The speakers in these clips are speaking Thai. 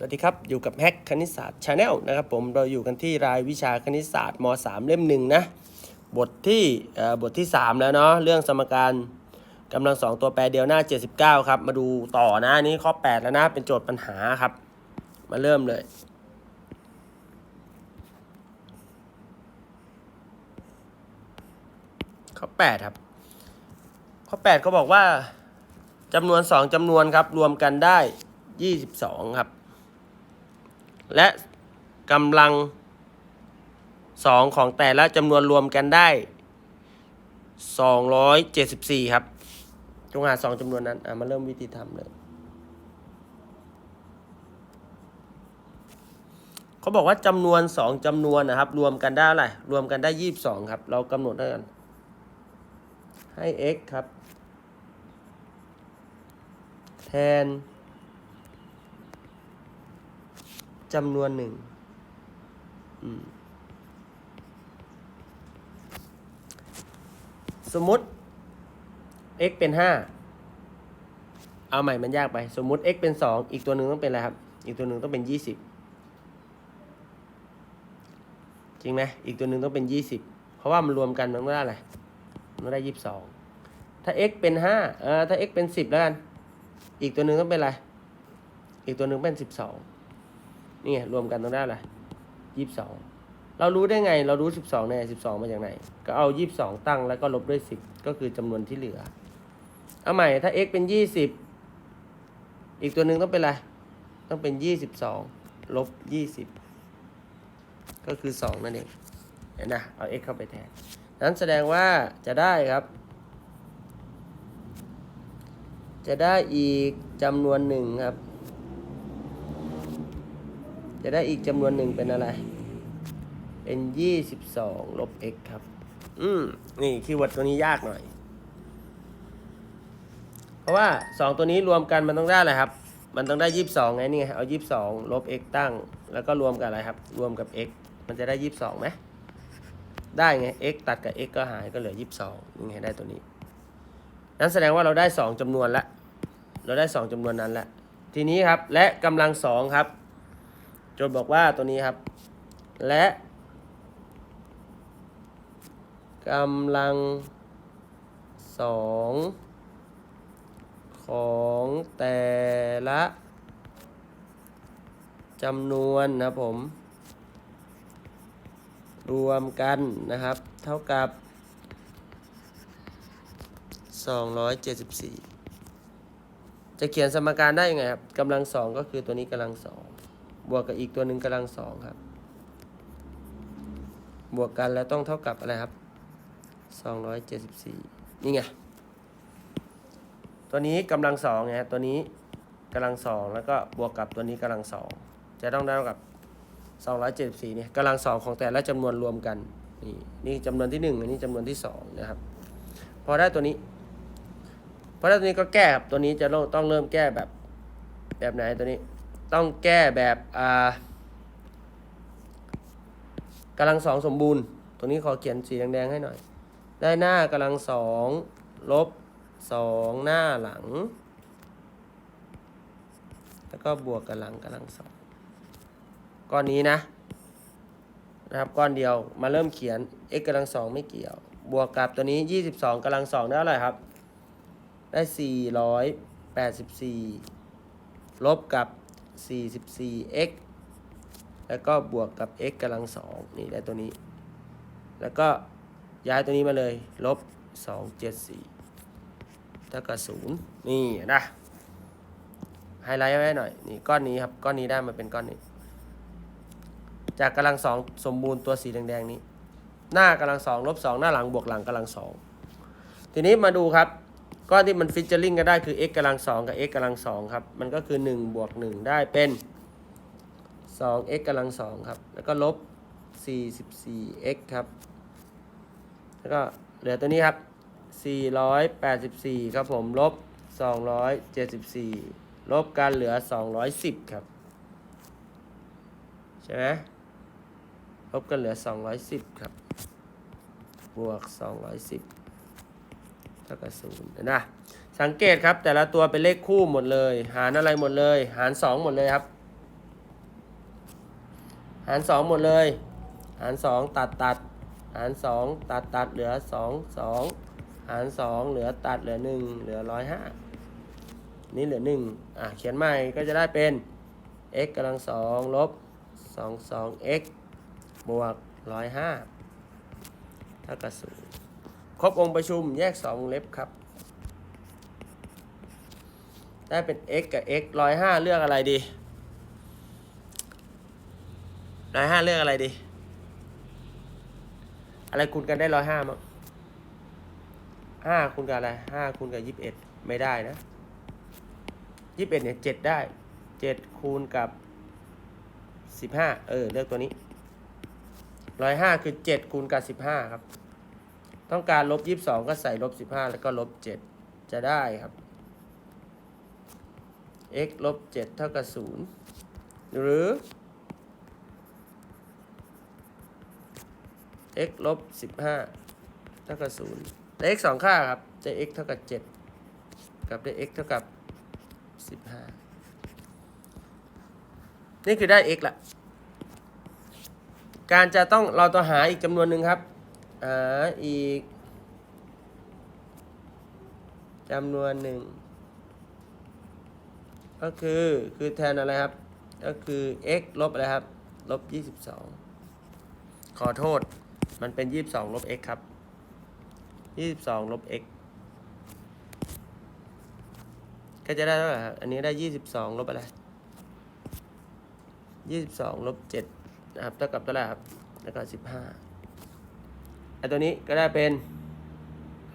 สวัสดีครับ อยู่กับแฮกคณิตศาสตร์ชาแนลนะครับผมเราอยู่กันที่รายวิชาคณิตศาสตร์ม .3 เล่มหนึ่งนะบทที่บทที่ 3 แล้วเนาะเรื่องสมการกำลังสองตัวแปรเดียวหน้า 79 ครับ มาดูต่อนะนี้ข้อ 8 แล้วนะ เป็นโจทย์ปัญหาครับ มาเริ่มเลยข้อ 8 ครับ ข้อ 8 ก็บอกว่าจำนวน 2จำนวนครับ รวมกันได้ 22 ครับ และกำลัง2ของแต่ละจำนวนรวมกันได้ 274 ครับ จงหา2จำนวนนั้นมาเริ่มวิธีทำเลยเขาบอกว่าจำนวน2จำนวนนะครับ รวมกันได้เท่าไรรวมกันได้22ครับ เรากำหนดได้กัน ให้ x ครับ แทน จำนวนหนึ่งมสมมติ x เป็นห้าเอาใหม่มันยากไป สมมติ x เป็นสองอีกตัวหนึ่งต้องเป็นอะไรครับ อีกตัวหนึ่งต้องเป็นยี่สิบจริงไหมอีกตัวหนึ่งต้องเป็นยี่สิบเพราะว่ามันรวมกันมันก็ได้อะไรมันได้ยี่สิบสองถ้า x เป็นห้าเออถ้า x เป็นสิบแล้วกัน อีกตัวหนึ่งต้องเป็นอะไร อีกตัวหนึ่งเป็นสิบสอง นี่ไงรวมกันต้องได้อะไรยี่สิบสองเรารู้ได้ไง เรารู้สิบสองในสิบสองมาจากไหน ก็เอายี่สิบสองตั้งแล้วก็ลบด้วยสิบก็คือจำนวนที่เหลือ เอาใหม่ถ้า x เป็นยี่สิบอีกตัวหนึ่งต้องเป็นอะไร ต้องเป็นยี่สิบสองลบยี่สิบก็คือสองนั่นเองเห็นนะเอา x เข้าไปแทน นั้นแสดงว่าจะได้ครับ จะได้อีกจำนวนหนึ่งครับ จะได้อีกจำนวนหนึ่งเป็นอะไร เป็นยี่สิบสองลบ x ครับ อืม นี่คีย์เวิร์ดตัวนี้ยากหน่อย เพราะว่าสองตัวนี้รวมกันมันต้องได้อะไรครับ มันต้องได้ยี่สิบสองไงนี่ไงเอายี่สิบสองลบ x ตั้ง แล้วก็รวมกับอะไรครับ รวมกับ x มันจะได้ยี่สิบสองไหมได้ไง x ตัดกับ x ก็หายก็เหลือยี่สิบสองนี่ไงได้ตัวนี้ นั้นแสดงว่าเราได้สองจำนวนละ เราได้สองจำนวนนั้นละ ทีนี้ครับ และกำลังสองครับ โจทย์บอกว่าตัวนี้ครับ และกำลังสองของแต่ละจำนวนนะผม รวมกันนะครับ เท่ากับ 274 จะเขียนสมการได้ยังไงครับกำลังสองก็คือตัวนี้กำลังสอง บวกกับอีกตัวหนึ่งกำลังสองครับ บวกกันแล้วต้องเท่ากับอะไรครับสองร้อยเจ็ดสิบสี่นี่ไง ตัวนี้กำลังสองไงตัวนี้กำลังสองแล้วก็บวกกับตัวนี้กำลังสองจะต้องได้เท่ากับสองร้อยเจ็ดสิบสี่เนี่ยกำลังสองของแต่ละจำนวนรวมกัน นี่นี่จำนวนที่หนึ่งอันนี้จำนวนที่สองนะครับพอได้ตัวนี้พราะฉะนั้ตัวนี้ก็แก้ครับตัวนี้จะต้องเริ่มแก้แบบแบบไหนตัวนี้ ต้องแก้แบบอ่ากำลังสองสมบูรณ์ตัวนี้ขอเขียนสีแดงๆให้หน่อย ได้หน้ากำลังสองลบสองหน้าหลัง แล้วก็บวกกับหลังกำลังสองก้อนนี้นะนะครับก้อนเดียวมาเริ่มเขียน x กำลังสองไม่เกี่ยว บวกกับตัวนี้ 22กำลังสองได้เท่าไหร่ครับ ได้ 484 ลบกับ 44x แล้วก็บวกกับ x กำลังสองนี่ได้ตัวนี้ แล้วก็ย้ายตัวนี้มาเลย ลบ 274เท่ากับ0นี่นะไฮไลท์ไว้หน่อย นี่ก้อนนี้ครับ ก้อนนี้ได้มาเป็นก้อนนี้ จากกำลังสองสมบูรณ์ตัวสีแดงๆนี้ หน้ากำลังสองลบสองหน้าหลังบวกหลังกำลังสองทีนี้มาดูครับ ก้อนที่มันฟิชเจอริงกันได้คือ x กำลังสองกับ x กำลังสองครับ มันก็คือ1บวก1ได้เป็น 2x กำลังสองครับ แล้วก็ลบ 44x ครับ แล้วก็เหลือตัวนี้ครับ 484 ครับผม ลบ 274 ลบกันเหลือ 210 ครับ ใช่ไหมลบกันเหลือ 210 ครับ บวก 210 เท่ากับศูนย์นะสังเกตครับแต่ละตัวเป็นเลขคู่หมดเลย หารอะไรหมดเลย หาร 2 หมดเลยครับ หารสองหมดเลย หารสองตัดตัด หารสองตัดตัดเหลือสองสองหารสองเหลือตัดเหลือหนึ่งเหลือร้อยห้านี่เหลือหนึ่งอะเขียนใหม่ก็จะได้เป็น x กำลังสองลบสองสอง x บวกร้อยห้าเท่ากับศูนย์ ครบองค์ประชุมแยกสองวงเล็บครับ ได้เป็น x กับ x ร้อยห้าเลือกอะไรดีร้อยห้าเลือกอะไรดี อะไรคูณกันได้ร้อยห้ามั้งห้าคูณกับอะไรห้าคูณกับยี่สิบเอ็ดไม่ได้นะยี่สิบเอ็ดเนี่ยเจ็ดได้เจ็ดคูณกับสิบห้าเออเลือกตัวนี้ร้อยห้าคือเจ็ดคูณกับสิบห้าครับ ต้องการลบยี่สิบสองก็ใส่ลบสิบห้าแล้วก็ลบเจ็ดจะได้ครับ x ลบเจ็ดเท่ากับศูนย์หรือ x ลบสิบห้าเท่ากับศูนย์ได้ x สองค่าครับได้ x เท่ากับเจ็ดกับได้ x เท่ากับสิบห้านี่คือได้ x ละ การจะต้องเราต้องหาอีกจำนวนหนึ่งครับ หาอีกจำนวนหนึ่ง ก็คือคือแทนอะไรครับ ก็คือ x ลบอะไรครับ ลบ22ขอโทษ มันเป็น22ลบ x ครับ22ลบ x ก็จะได้เท่าไหร่ครับ อันนี้ได้22ลบอะไร22ลบ7นะครับ เท่ากับเท่าไหร่ครับแล้วก็15 ไอตัวนี้ก็ได้เป็น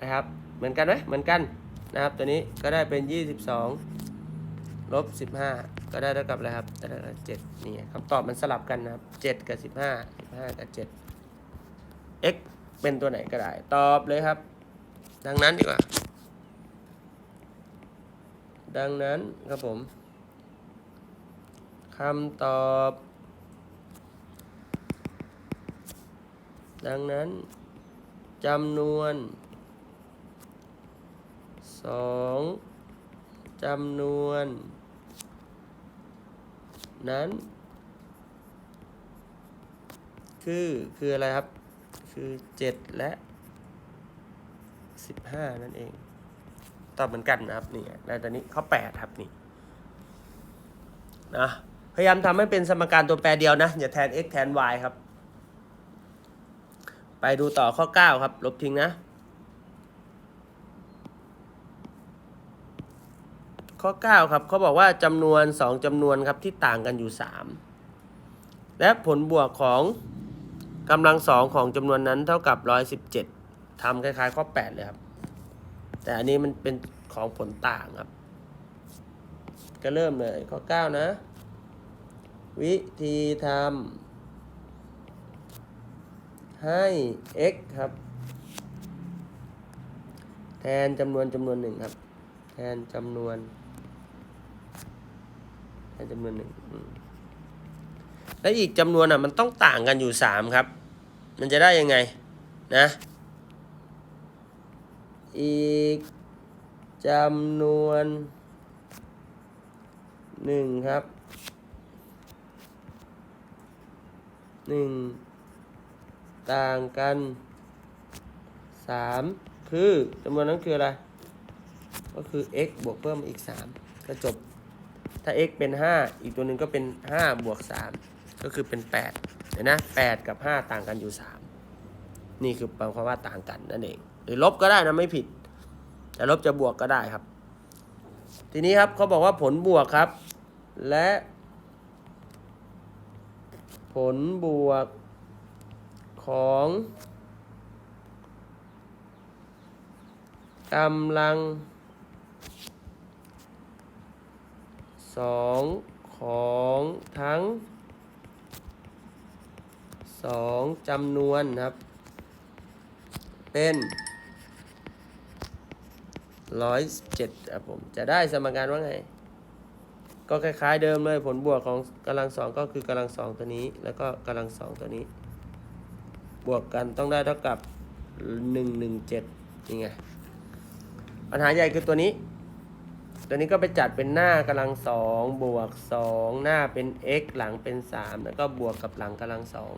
นะครับเหมือนกันไหมเหมือนกันนะครับตัวนี้ก็ได้เป็น 22ลบ15 ก็ได้เท่ากับอะไรครับได้เท่ากับ7นี่คำตอบมันสลับกันนะครับ 7 กับ 15 15 กับ 7 x เป็นตัวไหนก็ได้ ตอบเลยครับ ดังนั้นดีกว่า ดังนั้นครับผมคำตอบ ดังนั้น จำนวนสองจำนวน นั้น คือคืออะไรครับ คือเจ็ดและสิบห้านั่นเอง ตอบเหมือนกันนะครับนี่แล้วตอนนี้ข้อแปดครับนี่นะพยายามทำให้เป็นสมการตัวแปรเดียวนะ อย่าแทน x แทน y ครับ ไปดูต่อข้อ 9 ครับ ลบทิ้งนะ ข้อ 9 ครับเขาบอกว่าจำนวน 2จำนวนครับที่ต่างกันอยู่ 3 และผลบวกของกำลังสองของจำนวนนั้นเท่ากับ 117ทำคล้ายๆ ข้อ 8 เลยครับ แต่อันนี้มันเป็นของผลต่างครับ ก็เริ่มเลยข้อ 9 นะ วิธีทำ ให้ x ครับ แทนจำนวนจำนวนหนึ่งครับ แทนจำนวน แทนจำนวนหนึ่งและอีกจำนวนอะมันต้องต่างกันอยู่สามครับ มันจะได้ยังไงนะ อีกจำนวนหนึ่งครับหนึ่ง ต่างกันสามคือจำนวนนั้นคืออะไร ก็คือ x บวกเพิ่มอีกสามก็จบ ถ้า x เป็นห้าอีกตัวหนึ่งก็เป็นห้าบวกสามก็คือเป็นแปดเห็นนะแปดกับห้าต่างกันอยู่สามนี่คือแปลความว่าต่างกันนั่นเอง หรือลบก็ได้นะไม่ผิดแต่ลบจะบวกก็ได้ครับ ทีนี้ครับเขาบอกว่าผลบวกครับ และ ผลบวก ของกำลังสองของทั้งสองจำนวนครับ เป็นร้อยเจ็ดครับผม จะได้สมการว่าไง ก็คล้ายๆเดิมเลยผลบวกของกำลังสองก็คือกำลังสองตัวนี้ แล้วก็กำลังสองตัวนี้ บวกกันต้องได้เท่ากับหนึ่งหนึ่งเจ็ดนี่ไงปัญหาใหญ่คือตัวนี้ ตัวนี้ก็ไปจัดเป็นหน้ากำลังสองบวกสองหน้าเป็น x หลังเป็นสามแล้วก็บวกกับหลังกำลังสอง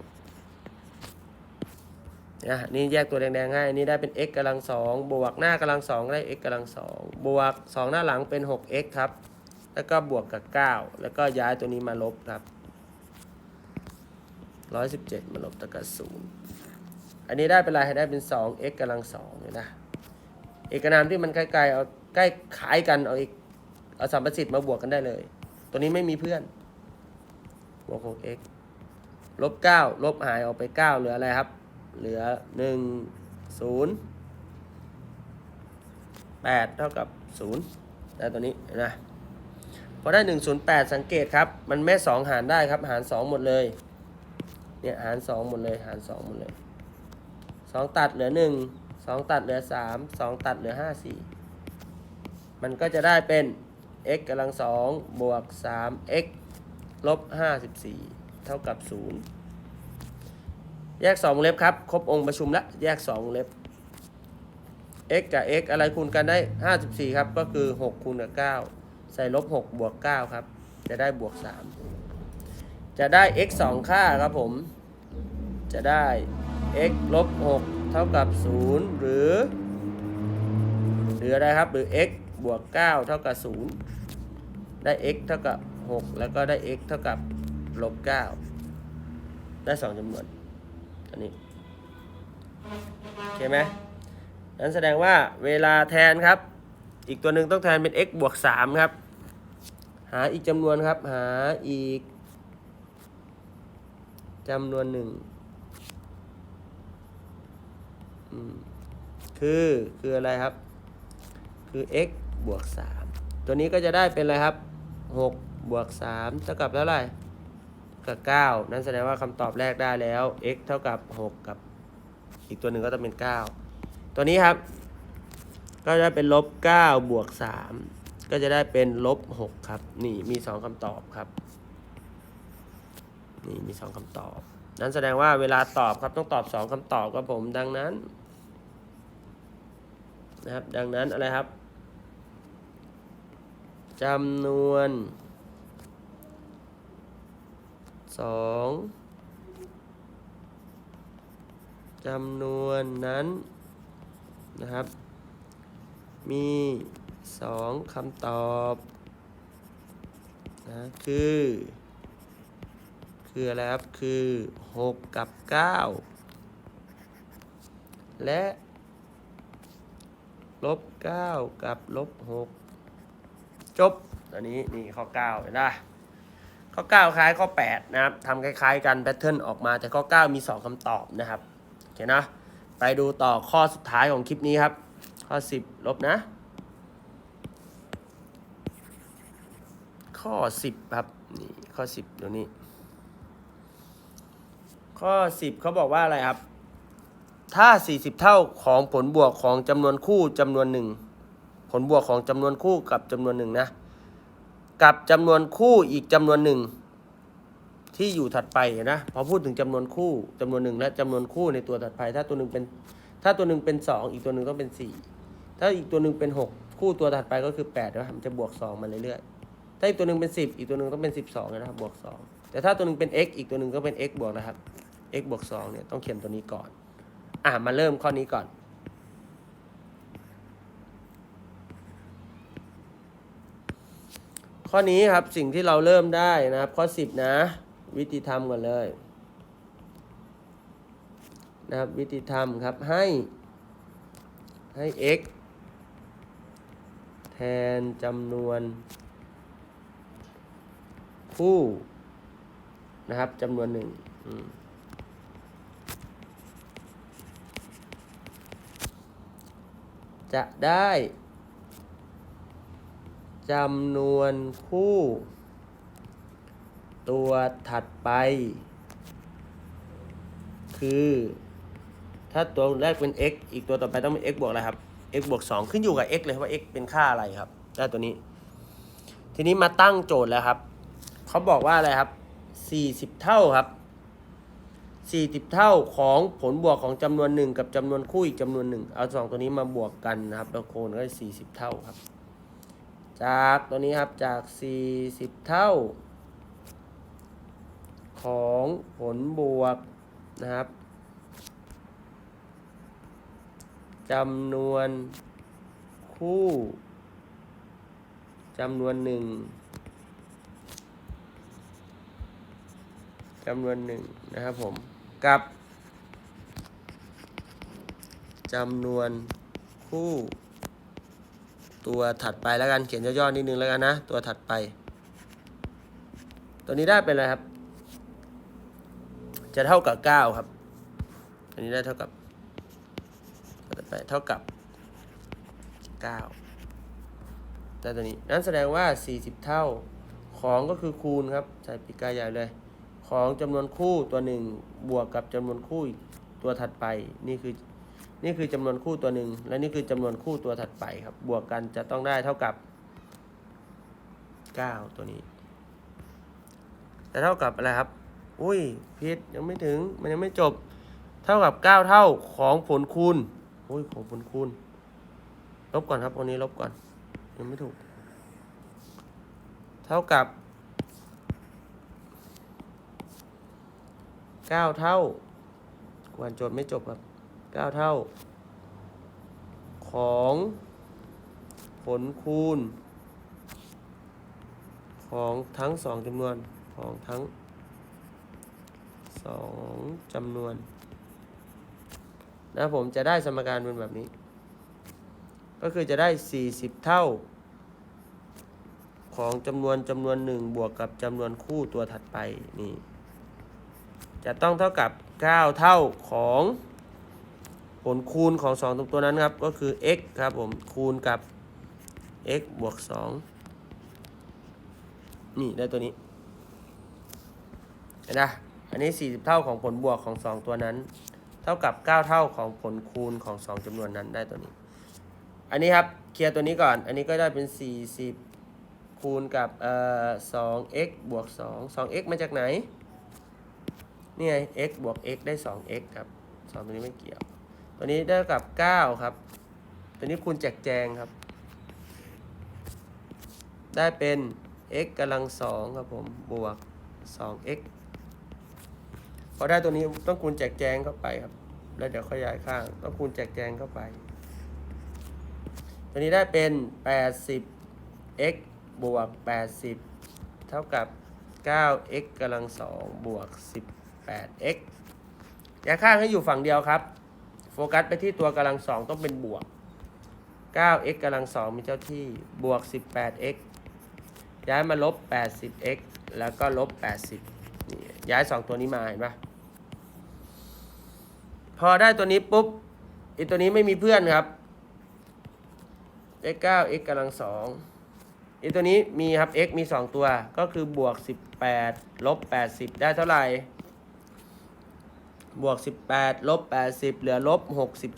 นะนี่แยกตัวแดงๆให้อันนี้ได้เป็น x กำลังสองบวกหน้ากำลังสองได้ x กำลังสองบวกสองหน้าหลังเป็น 6x ครับ แล้วก็บวกกับ 9 แล้วก็ย้ายตัวนี้มาลบครับ 117 มาลบตะกับศูนย์ อันนี้ได้เป็นอะไรได้เป็น 2x กำลังสองเนี่ยนะเอกนามที่มันใกล้ๆเอาใกล้ขายกันเอาอีกเอาสัมประสิทธิ์มาบวกกันได้เลย ตัวนี้ไม่มีเพื่อนบวก 6x ลบ 9 ลบหายออกไป 9 เหลืออะไรครับ เหลือ 1 0 8 เท่ากับ 0 ได้ตัวนี้นะพอได้ 108 สังเกตครับ มันแม่ 2 หารได้ครับ หาร 2 หมดเลย เนี่ย หาร 2 หมดเลย หาร 2 หมดเลย 2ตัดเหลือ1 2ตัดเหลือ3 2ตัดเหลือ5 4มันก็จะได้เป็น x กำลัง2บวก 3x ลบ54เท่ากับ0แยก2วงเล็บครับ ครบองค์ประชุมล้วแยก2วงเล็บ x กับ x อะไรคูณกันได้ 54 ครับ ก็คือ 6 คูณกับ 9 ใส่ลบ 6 บวก 9 ครับ จะได้บวก 3 จะได้ x 2 ค่าครับผม จะได้ x ลบ6เท่ากับ 0 หรือ หรืออะไรครับ หรือ x บวก 9 เท่ากับ 0 ได้ x เท่ากับ 6 แล้วก็ได้ x เท่ากับลบ 9 ได้ 2จำนวน อันนี้โอเคไหมนั้นแสดงว่าเวลาแทนครับ อีกตัวหนึ่งต้องแทนเป็น x บวก 3 ครับ หาอีกจำนวนครับ หาอีกจำนวนหนึ่ง อืม คือคืออะไรครับ คือ x บวก 3 ตัวนี้ก็จะได้เป็นอะไรครับ6บวก3เท่ากับเท่าไหร่กับ 9 นั่นแสดงว่าคำตอบแรกได้แล้ว x เท่ากับ 6 กับ อีกตัวหนึ่งก็ต้องเป็น 9 ตัวนี้ครับ ก็จะเป็นลบ9บวก 3 ก็จะได้เป็นลบ6ครับ นี่มี 2คำตอบครับ นี่มี 2คำตอบ นั้นแสดงว่าเวลาตอบครับต้องตอบ 2คำตอบครับผมดังนั้น นะครับ ดังนั้นอะไรครับจำนวนสองจำนวนนั้นนะครับ มีสองคำตอบนะคือ คืออะไรครับ คือ 6 กับ 9 และ ลบ9กับลบ6จบอันนี้นี่ข้อ9เห็นไหมข้อ9คล้ายข้อ8นะครับทำคล้ายๆกันแพทเทิร์นออกมาแต่ข้อ9มี2คำตอบนะครับโอเคนะไปดูต่อข้อสุดท้ายของคลิปนี้ครับ ข้อ10ลบนะ ข้อ10ครับนี่ข้อ10ตัวนี้ ข้อ10เขาบอกว่าอะไรครับ ถ้า 40 เท่าของผลบวกของจำนวนคู่จำนวนหนึ่งผลบวกของจำนวนคู่กับจำนวนหนึ่งนะกับจำนวนคู่อีกจำนวนหนึ่งที่อยู่ถัดไปนะพอพูดถึงจำนวนคู่จำนวนหนึ่งและจำนวนคู่ในตัวถัดไป ถ้าตัวหนึ่งเป็นถ้าตัวหนึ่งเป็นสองอีกตัวหนึ่งต้องเป็นสี่ถ้าอีกตัวหนึ่งเป็นหกคู่ตัวถัดไปก็คือแปดนะมันจะบวกสองมาเรื่อยๆถ้าอีกตัวหนึ่งเป็นสิบอีกตัวหนึ่งต้องเป็นสิบสองนะครับบวกสองแต่ถ้าตัวหนึ่งเป็น x อีกตัวหนึ่งก็เป็น x บวกนะครับ x บวกสองเนี่ยต้องเขียนตัวนี้ก่อน อะมาเริ่มข้อนี้ก่อน ข้อนี้ครับสิ่งที่เราเริ่มได้นะครับ ข้อ10นะ วิธีทำก่อนเลยนะครับวิธีทำครับให้ให้ x แทนจำนวน คู่นะครับจำนวนหนึ่งอืม จะได้จำนวนคู่ ตัวถัดไป คือ ถ้าตัวแรกเป็น x อีกตัวต่อไปต้องเป็น x บวกอะไรครับ x บวก2ขึ้นอยู่กับ x เลยว่า x เป็นค่าอะไรครับได้ตัวนี้ ทีนี้มาตั้งโจทย์แล้วครับ เขาบอกว่าอะไรครับ 40 เท่าครับ 40 เท่าของผลบวกของจำนวนหนึ่งกับจำนวนคู่อีกจำนวนหนึ่งเอาสองตัวนี้มาบวกกันนะครับแล้วโคนก็ได้40 เท่าครับ จากตัวนี้ครับจาก 40 เท่า ของผลบวกนะครับจำนวนคู่จำนวนหนึ่งจำนวนหนึ่งนะครับผม กับจำนวนคู่ ตัวถัดไปแล้วกันเขียนย่อๆนิดนึงแล้วกันนะ ตัวถัดไป ตัวนี้ได้เป็นอะไรครับ จะเท่ากับ 9 ครับอันนี้ได้เท่ากับถัดไปเท่ากับ9แต่ตัวนี้ นั้นแสดงว่า 40 เท่าของก็คือคูณครับ ใส่ปีกกาใหญ่เลย ของจำนวนคู่ตัวหนึ่ง บวกกับจำนวนคู่ตัวถัดไป นี่คือ นี่คือจำนวนคู่ตัวหนึ่งและนี่คือจำนวนคู่ตัวถัดไปครับ บวกกันจะต้องได้เท่ากับ 9 ตัวนี้ แต่เท่ากับอะไรครับ อุ้ยพิษยังไม่ถึงมันยังไม่จบ เท่ากับ 9 เท่าของผลคูณอุ้ยของผลคูณลบก่อนครับวันนี้ลบก่อนยังไม่ถูก เท่ากับ 9เท่ากวนโจทย์ไม่จบครับ9เท่า ของผลคูณ ของทั้งสองจำนวนของทั้งสองจำนวนนะผมจะได้สมการเป็นแบบนี้ ก็คือจะได้ 40 เท่า ของจำนวนจำนวนหนึ่งบวกกับจำนวนคู่ตัวถัดไปนี่ จะต้องเท่ากับ 9 เท่าของผลคูณของ 2ตรงตัวนั้นครับ ก็คือ x ครับผม คูณกับ x บวก 2 นี่ได้ตัวนี้เห็นไหมอันนี้ 40 เท่าของผลบวกของ 2 ตัวนั้น เท่ากับ 9 เท่าของผลคูณของ 2จำนวนนั้นได้ตัวนี้ อันนี้ครับเคลียร์ตัวนี้ก่อน อันนี้ก็ได้เป็น 40 คูณกับเอ่อ 2x บวก 2 2x มาจากไหน นี่ไง x บวก x ได้ 2x ครับ 2 ตัวนี้ไม่เกี่ยว ตัวนี้ได้กับ 9 ครับ ตัวนี้คูณแจกแจงครับ ได้เป็น x กำลัง 2 ครับผม บวก 2x พอได้ตัวนี้ต้องคูณแจกแจงเข้าไปครับ แล้วเดี๋ยวขยายข้าง ต้องคูณแจกแจงเข้าไป ตัวนี้ได้เป็น 80 x บวก 80 เท่ากับ 9x กำลัง 2 บวก 18x ย้ายข้างให้อยู่ฝั่งเดียวครับ โฟกัสไปที่ตัวกำลังสองต้องเป็นบวก 9x กำลังสองมีเจ้าที่บวก 18x ย้ายมาลบ 80x แล้วก็ลบ 80นี่ย้าย 2 ตัวนี้มาเห็นปะพอได้ตัวนี้ปุ๊บอีตัวนี้ไม่มีเพื่อนครับได้ 9x กำลังสองอีตัวนี้มีครับ x มี 2 ตัวก็คือบวก 18ลบ80 ได้เท่าไหร่ บวก 18 ลบ 80 เหลือลบ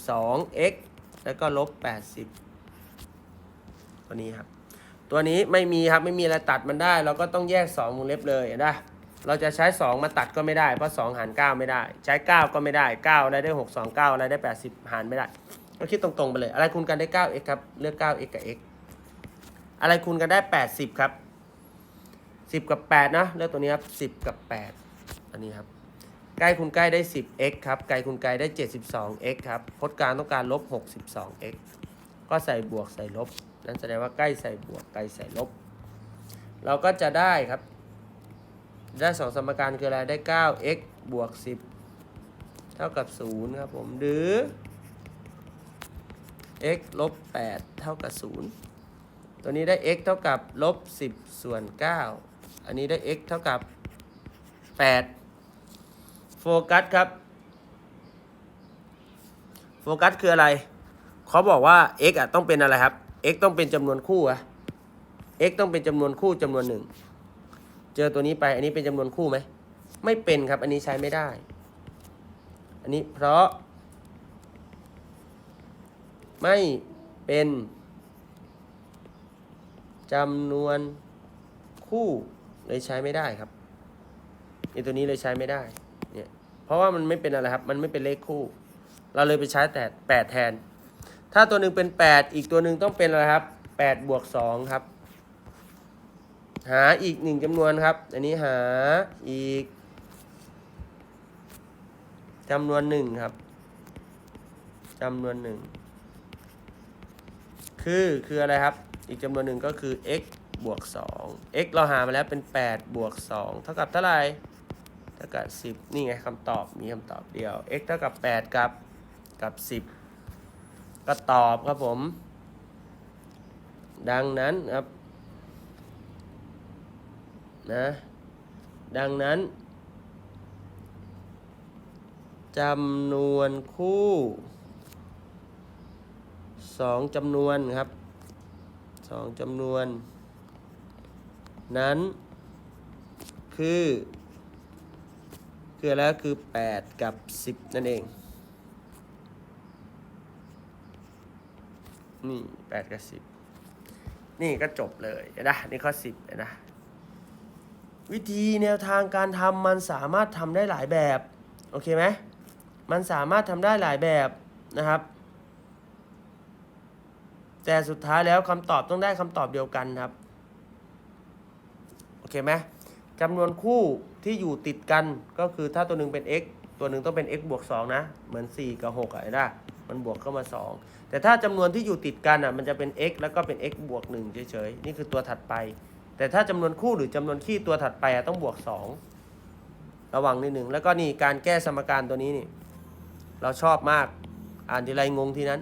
62 x แล้วก็ลบ 80 ตัวนี้ครับ ตัวนี้ไม่มีครับไม่มีอะไรตัดมันได้ เราก็ต้องแยก2วงเล็บเลยนะเราจะใช้ 2 มาตัดก็ไม่ได้เพราะ 2 หาร 9 ไม่ได้ ใช้ 9 ก็ไม่ได้ 9 อะไรได้ 6 2 9 อะไรได้ 80 หารไม่ได้ ก็คิดตรงๆไปเลย อะไรคูณกันได้ 9x ครับ เลือก 9x กับ x อะไรคูณกันได้ 80 ครับ 10 กับ 8 นะ เลือกตัวนี้ครับ 10 กับ 8 อันนี้ครับ ใกล้คูณใกล้ได้ 10x ครับไกลคูณไกลได้ 72x ครับพจน์กลางต้องการลบ 62x ก็ใส่บวกใส่ลบ นั่นแสดงว่าใกล้ใส่บวกไกลใส่ลบ เราก็จะได้ครับ ได้สองสมการคืออะไรได้ 9x บวก 10 เท่ากับ 0 ครับผมหรือ x ลบ 8 เท่ากับ 0 ตัวนี้ได้ x เท่ากับลบ 10 ส่วน 9 อันนี้ได้ x เท่ากับ 8 กัสครับ โฟกัสคืออะไร เขาบอกว่า x อะต้องเป็นอะไรครับ x ต้องเป็นจำนวนคู่อะ x ต้องเป็นจำนวนคู่จำนวนหนึ่ง เจอตัวนี้ไป อันนี้เป็นจำนวนคู่ไหม ไม่เป็นครับ อันนี้ใช้ไม่ได้ อันนี้เพราะ ไม่เป็นจำนวนคู่เลยใช้ไม่ได้ครับไอตัวนี้เลยใช้ไม่ได้ เพราะว่ามันไม่เป็นอะไรครับ มันไม่เป็นเลขคู่ เราเลยไปใช้แต่แปดแทน ถ้าตัวหนึ่งเป็นแปดอีกตัวหนึ่งต้องเป็นอะไรครับแปดบวกสองครับ หาอีกหนึ่งจำนวนครับ อันนี้หาอีกจำนวนหนึ่งครับจำนวนหนึ่งคือคืออะไรครับ อีกจำนวนหนึ่งก็คือ x บวก2 x เราหามาแล้วเป็น 8 บวก 2 เท่ากับเท่าไหร่ เท่ากับ10นี่ไงคำตอบมีคำตอบเดียว x เท่ากับ8กับกับ10ก็ตอบครับผม ดังนั้นครับนะดังนั้นจำนวนคู่สองจำนวนครับสองจำนวน นั้นคือ คืออะไรคือ 8 กับ 10 นั่นเอง นี่ 8 กับ 10 นี่ก็จบเลยนะนี่ข้อ 10นะวิธีแนวทางการทำมันสามารถทำได้หลายแบบ โอเคไหมมันสามารถทำได้หลายแบบนะครับ แต่สุดท้ายแล้วคำตอบต้องได้คำตอบเดียวกันครับ โอเคไหมจำนวนคู่ ที่อยู่ติดกันก็คือถ้าตัวหนึ่งเป็น x ตัวหนึ่งต้องเป็น x บวก2นะ เหมือน 4 กับ6อะเห็นะมันบวกเข้ามา 2 แต่ถ้าจำนวนที่อยู่ติดกันอะมันจะเป็น x แล้วก็เป็น x บวก1เฉยๆ นี่คือตัวถัดไป แต่ถ้าจำนวนคู่หรือจำนวนคี่ตัวถัดไปอะต้องบวก 2 ระวังนิดหนึ่งแล้วก็นี่การแก้สมการตัวนี้นี่ เราชอบมากอ่านทีไรงงทีนั้น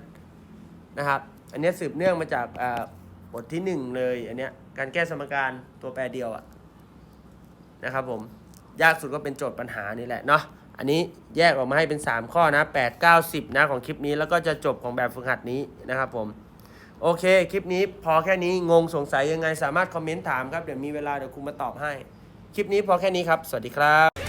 นะครับ อันเนี้ยสืบเนื่องมาจากบทที่หนึ่งเลยอันเนี้ยการแก้สมการตัวแปรเดียวอะนะครับผม ยากสุดก็เป็นโจทย์ปัญหานี่แหละเนาะอันนี้แยกออกมาให้เป็น 3 ข้อนะ 8 9 10 นะของคลิปนี้แล้วก็จะจบของแบบฝึกหัดนี้นะครับผม โอเค คลิปนี้พอแค่นี้งงสงสัยยังไงสามารถคอมเมนต์ถามครับ เดี๋ยวมีเวลาเดี๋ยวครูมาตอบให้ คลิปนี้พอแค่นี้ครับ สวัสดีครับ